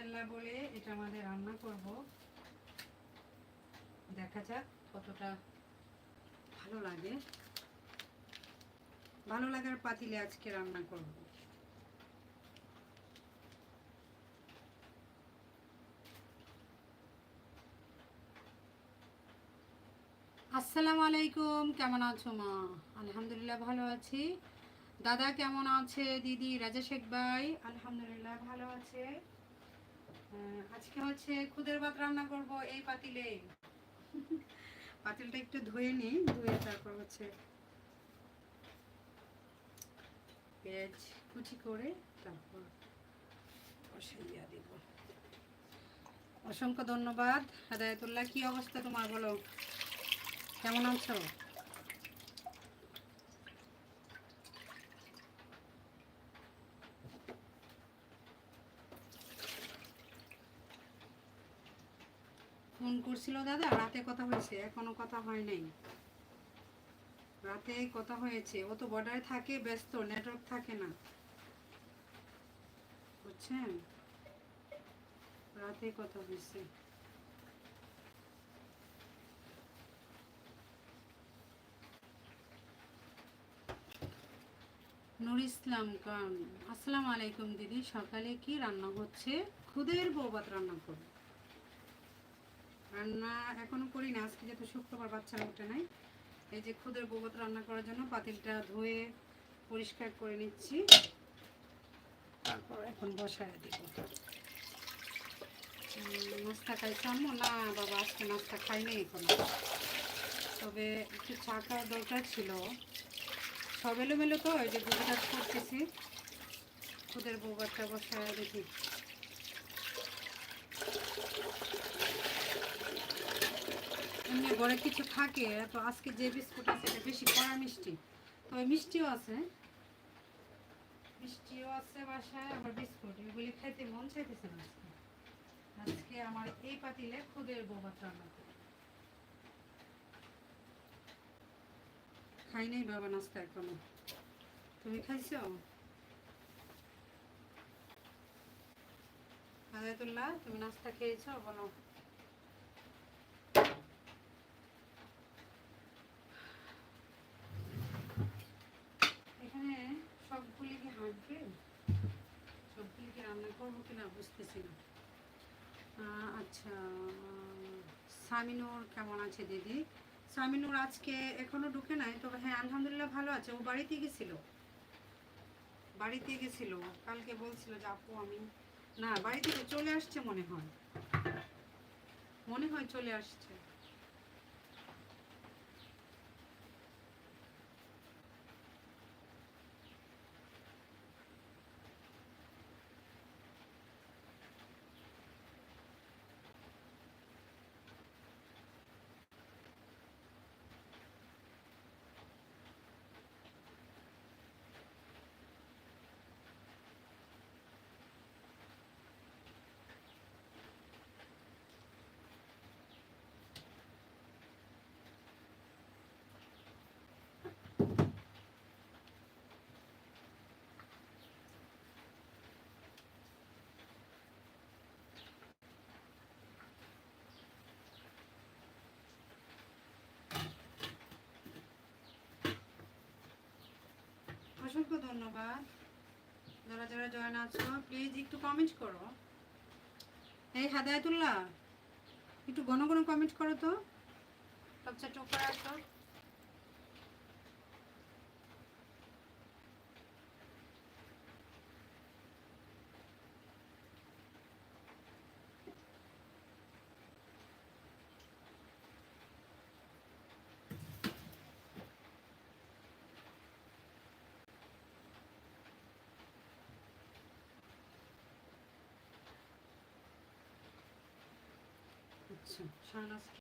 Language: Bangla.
বিসমিল্লাহ বলে এটা আমাদের রান্না করব। দেখা যাক কতটা ভালো লাগে। ভালো লাগার পাতিলে আজকে রান্না করব। আসসালামু আলাইকুম, কেমন আছো মা? আলহামদুলিল্লাহ ভালো আছি। দাদা কেমন আছে? দিদি, রাজা শেখ ভাই? আলহামদুলিল্লাহ ভালো আছে। আজকে হচ্ছে খুদের ভাত রান্না করব, এই পাতিলে। পাতিলটা একটু ধুয়ে নিই, ধুয়ে তারপর হচ্ছে পেঁয়াজ কুচি করে তারপর বসাইয়া দিব। অসংখ্য ধন্যবাদ। হেদায়তুল্লাহ, কি অবস্থা তোমার বলো? কেমন আছো? ফোন করছিল দাদা, রাতে কথা হয়েছে, এখনও কথা হয় নাই। রাতে কথা হয়েছে, ও তো বর্ডারে থাকে, ব্যস্ত নেটওয়ার্ক থাকে না। বুঝছেন? রাতে কথা হয়েছে। নুর ইসলাম খান, আসসালামু আলাইকুম দিদি, সকালে কি রান্না হচ্ছে? খুদের বৌবাত রান্না করব। রান্না এখনও করি না, আজকে যেহেতু শুক্রবার বাচ্চারা উঠে নাই, এই যে খুদের বৌবাত রান্না করার জন্য পাতিলটা ধুয়ে পরিষ্কার করে নিচ্ছি। তারপর এখন বসায় দিব। নাস্তা খাইছে আম্মু? না, বাবা আজকে নাস্তা খাই নাই এখন। তবে একটু চা খাওয়ার দরকার ছিল। সব এলোমেলো তো, ওই যে কাজ করতেছি। খুদের বৌবাতটা বসায় দেখি। ঘরে কিছু থাকে, তো আজকে যে বিস্কুট আছে এটা বেশি কড়া মিষ্টি। তবে মিষ্টিও আছে। মিষ্টিও আছে বাসায়, আবার বিস্কুট। এগুলি খাইতে মন চাইতেছে না আজকে। আজকে আমার এই পাতিলে খুদের বৌভাত রান্না করব। খাই নাই বাবা নাস্তা এখনও। তুমি খাইছো? হাজাতুল্লাহ তুমি নাস্তা খেয়েছো? বলো এখানে কি সবগুলি রান্না করব কিনা বুঝতেছি না। আচ্ছা সামিনুর কেমন আছে দিদি? সামিনুর আজকে এখনও ঢুকে নাই, তবে হ্যাঁ আলহামদুলিল্লাহ ভালো আছে। ও বাড়িতে গেছিল। বাড়িতে গেছিল। কালকে বলছিল যে, আপু, আমি না বাড়ি থেকে চলে আসছে মনে হয়। মনে হয় চলে আসছে। অসংখ্য ধন্যবাদ। যারা যারা জয়েন আছো প্লিজ একটু কমেন্ট করো। এই হাদায়তুল্লাহ, একটু ঘন ঘন কমেন্ট করো তো। সবচেয়ে টোকা আসো। আচ্ছা শাহনাজ